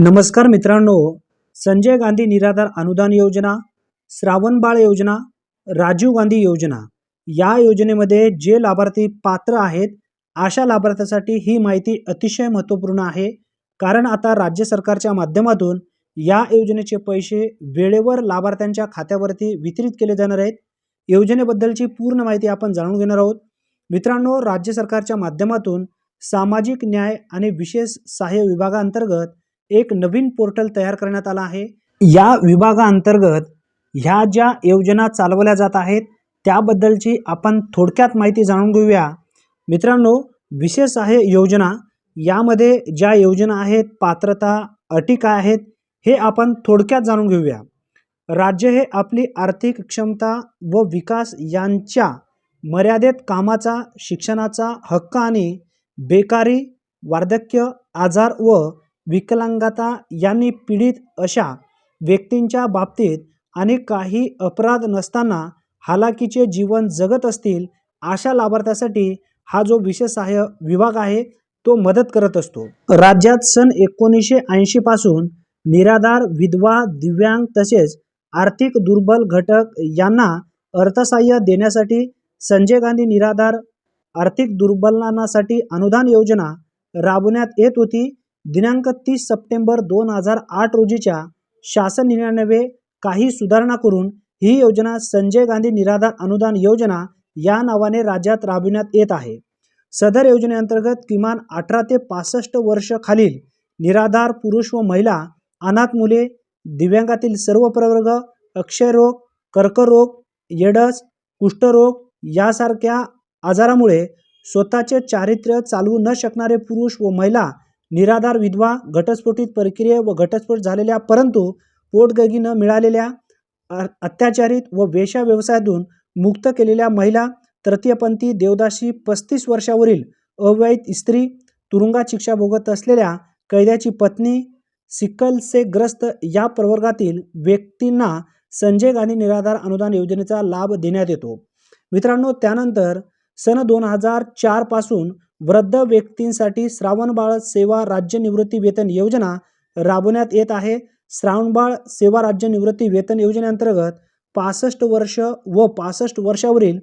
नमस्कार मित्रांनो संजय गांधी निराधार अनुदान योजना श्रावणबाळ योजना राजीव गांधी योजना या योजनेमध्ये जे लाभार्थी पात्र आहेत अशा लाभार्थ्यासाठी ही माहिती अतिशय महत्त्वपूर्ण आहे. कारण आता राज्य सरकारच्या माध्यमातून या योजनेचे पैसे वेळेवर लाभार्थ्यांच्या खात्यावरती वितरित केले जाणार आहेत. योजनेबद्दलची पूर्ण माहिती आपण जाणून घेणार आहोत. मित्रांनो राज्य सरकारच्या माध्यमातून सामाजिक न्याय आणि विशेष सहाय्य विभागाअंतर्गत एक नवीन पोर्टल तयार करण्यात आला आहे. या विभागाअंतर्गत ह्या ज्या योजना चालवल्या जात आहेत त्याबद्दलची आपण थोडक्यात माहिती जाणून घेऊया. मित्रांनो विशेष आहे योजना. यामध्ये ज्या योजना आहेत पात्रता अटी काय आहेत हे आपण थोडक्यात जाणून घेऊया. राज्य हे आपली आर्थिक क्षमता व विकास यांच्या मर्यादेत कामाचा शिक्षणाचा हक्क आणि बेकारी वार्धक्य आजार व विकलांगता यांनी पीडित अशा व्यक्तींच्या बाबतीत आणि काही अपराध नसताना हालाकीचे जीवन जगत असतील अशा लाभार्थ्यासाठी हा जो विशेष सहाय्य विभाग आहे तो मदत करत असतो. राज्यात सन एकोणीसशे ऐंशीपासून निराधार विधवा दिव्यांग तसेच आर्थिक दुर्बल घटक यांना अर्थसहाय्य देण्यासाठी संजय गांधी निराधार आर्थिक दुर्बलांसाठी अनुदान योजना राबवण्यात येत होती. दिनांक तीस सप्टेंबर दोन हजार आठ रोजीच्या शासन निर्णयान्वये काही सुधारणा करून ही योजना संजय गांधी निराधार अनुदान योजना या नावाने राज्यात राबविण्यात येत आहे. सदर योजनेअंतर्गत किमान अठरा ते पासष्ट वर्ष खालील निराधार पुरुष व महिला अनाथ मुले दिव्यांगातील सर्व प्रवर्ग अक्षयरोग कर्करोग एडस कुष्ठरोग यासारख्या आजारामुळे स्वतःचे चारित्र्य चालवू न शकणारे पुरुष व महिला निराधार विधवा घटस्फोटित प्रक्रिये व घटस्फोट झालेल्या परंतु पोटगगी न मिळालेल्या अत्याचारित व वेशा व्यवसायातून मुक्त केलेल्या महिला तृतीयपंथी देवदासी पस्तीस वर्षावरील अवैध स्त्री तुरुंगात शिक्षा भोगत असलेल्या कैद्याची पत्नी सिकलसेग्रस्त या प्रवर्गातील व्यक्तींना संजय गांधी निराधार अनुदान योजनेचा लाभ देण्यात येतो. मित्रांनो त्यानंतर सन दोन हजार चारपासून वृद्ध व्यक्तींसाठी श्रावणबाळ सेवा राज्य निवृत्ती वेतन योजना राबवण्यात येत आहे. श्रावणबाळ सेवा राज्य निवृत्ती वेतन योजनेअंतर्गत पासष्ट वर्ष व पासष्ट वर्षावरील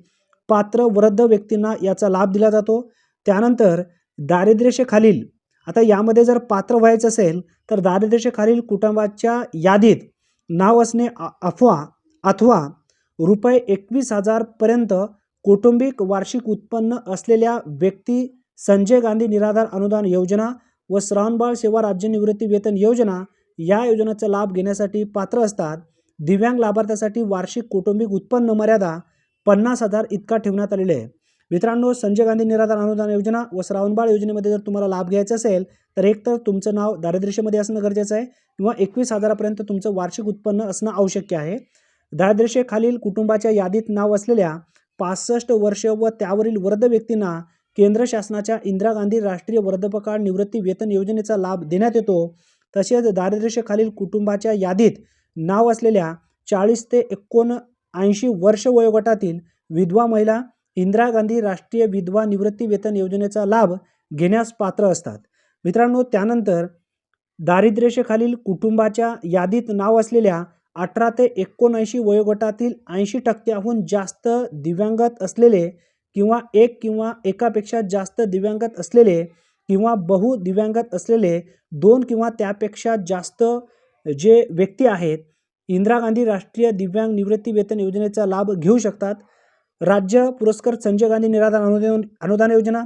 पात्र वृद्ध व्यक्तींना याचा लाभ दिला जातो. त्यानंतर दारिद्र्यशेखालील आता यामध्ये जर पात्र व्हायचं असेल तर दारिद्र्यशेखालील कुटुंबाच्या यादीत नाव असणे अफवा अथवा रुपये एकवीस हजारपर्यंत कौटुंबिक वार्षिक उत्पन्न असलेल्या व्यक्ती संजय गांधी निराधार अनुदान योजना व श्रावणबाळ सेवा राज्य निवृत्ती वेतन योजना या योजनेचा लाभ घेण्यासाठी पात्र असतात. दिव्यांग लाभार्थ्यासाठी वार्षिक कौटुंबिक उत्पन्न मर्यादा पन्नास हजार इतका ठेवण्यात आलेले आहे. मित्रांनो संजय गांधी निराधार अनुदान योजना व श्रावणबाळ योजनेमध्ये जर तुम्हाला लाभ घ्यायचा असेल तर एकतर तुमचं नाव दारिद्र्यमध्ये असणं गरजेचं आहे किंवा एकवीस हजारापर्यंत तुमचं वार्षिक उत्पन्न असणं आवश्यक आहे. दारिद्र्यखालील कुटुंबाच्या यादीत नाव असलेल्या पासष्ट वर्ष व त्यावरील वृद्ध व्यक्तींना केंद्र शासनाच्या इंदिरा गांधी राष्ट्रीय वृद्धपकाळ निवृत्ती वेतन योजनेचा लाभ देण्यात येतो तसेच दारिद्र्यखालील कुटुंबाच्या यादीत नाव असलेल्या चाळीस ते एकोणऐंशी वर्ष वयोगटातील विधवा महिला इंदिरा गांधी राष्ट्रीय विधवा निवृत्ती वेतन योजनेचा लाभ घेण्यास पात्र असतात. मित्रांनो त्यानंतर दारिद्र्यरेषेखालील कुटुंबाच्या यादीत नाव असलेल्या अठरा ते एकोणऐंशी वयोगटातील ऐंशी टक्क्याहून जास्त दिव्यांगत असलेले किंवा एक किंवा एकापेक्षा जास्त दिव्यांगत असलेले किंवा बहु दिव्यांगत असलेले दोन किंवा त्यापेक्षा जास्त जे व्यक्ती आहेत इंदिरा गांधी राष्ट्रीय दिव्यांग निवृत्ती वेतन योजनेचा लाभ घेऊ शकतात. राज्य पुरस्कार संजय गांधी निराधार अनुदान अनुदान योजना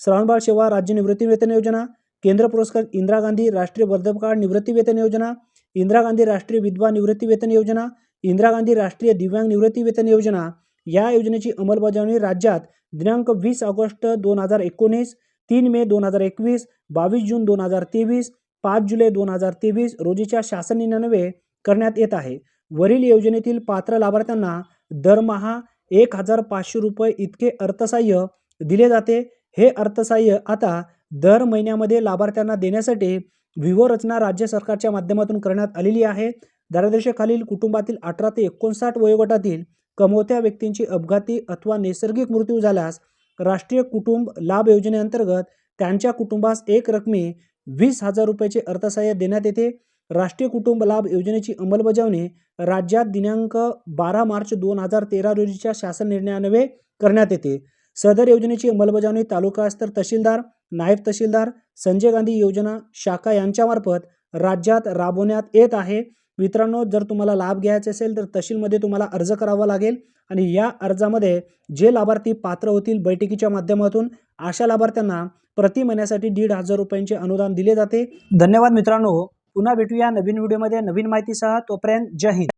श्रावणबाळ सेवा राज्य निवृत्ती वेतन योजना केंद्र पुरस्कार इंदिरा गांधी राष्ट्रीय वर्धपकाळ निवृत्ती वेतन योजना इंदिरा गांधी राष्ट्रीय विधवा निवृत्ती वेतन योजना इंदिरा गांधी राष्ट्रीय दिव्यांग निवृत्ती वेतन योजना या योजनेची अंमलबजावणी राज्यात दिनांक वीस ऑगस्ट दोन हजार एकोणीस तीन मे दोन हजार एकवीस बावीस जून दोन हजार तेवीस पाच जुलै दोन हजार तेवीस रोजीच्या शासन निर्णयान्वये करण्यात येत आहे. वरील योजनेतील पात्र लाभार्थ्यांना दरमहा एक हजार पाचशे रुपये इतके अर्थसहाय्य दिले जाते. हे अर्थसहाय्य आता दर महिन्यामध्ये लाभार्थ्यांना देण्यासाठी व्यूहरचना राज्य सरकारच्या माध्यमातून करण्यात आलेली आहे. दारिद्र्यरेषेखालील कुटुंबातील अठरा ते एकोणसाठ वयोगटातील कमवत्या व्यक्तींची अपघाती अथवा नैसर्गिक मृत्यू झाल्यास राष्ट्रीय कुटुंब लाभ योजनेअंतर्गत त्यांच्या कुटुंबास एक रकमी वीस हजार रुपयाचे अर्थसहाय्य देण्यात येते. राष्ट्रीय कुटुंब लाभ योजनेची अंमलबजावणी राज्यात दिनांक बारा मार्च दोन हजार तेरा रोजीच्या शासन निर्णयान्वये करण्यात येते. सदर योजनेची अंमलबजावणी तालुकास्तर तहसीलदार नायब तहसीलदार संजय गांधी योजना शाखा यांच्यामार्फत राज्यात राबवण्यात येत आहे. मित्रांनो जर तुम्हाला लाभ घ्यायचा असेल तर तहसीलमध्ये तुम्हाला अर्ज करावा लागेल आणि या अर्जामध्ये जे लाभार्थी पात्र होतील बैठकीच्या माध्यमातून अशा लाभार्थ्यांना प्रति महिन्यासाठी दीड हजार रुपयांचे अनुदान दिले जाते. धन्यवाद मित्रांनो. पुन्हा भेटूया नवीन व्हिडिओमध्ये. नवीन माहितीसह तोपर्यंत जय हिंद.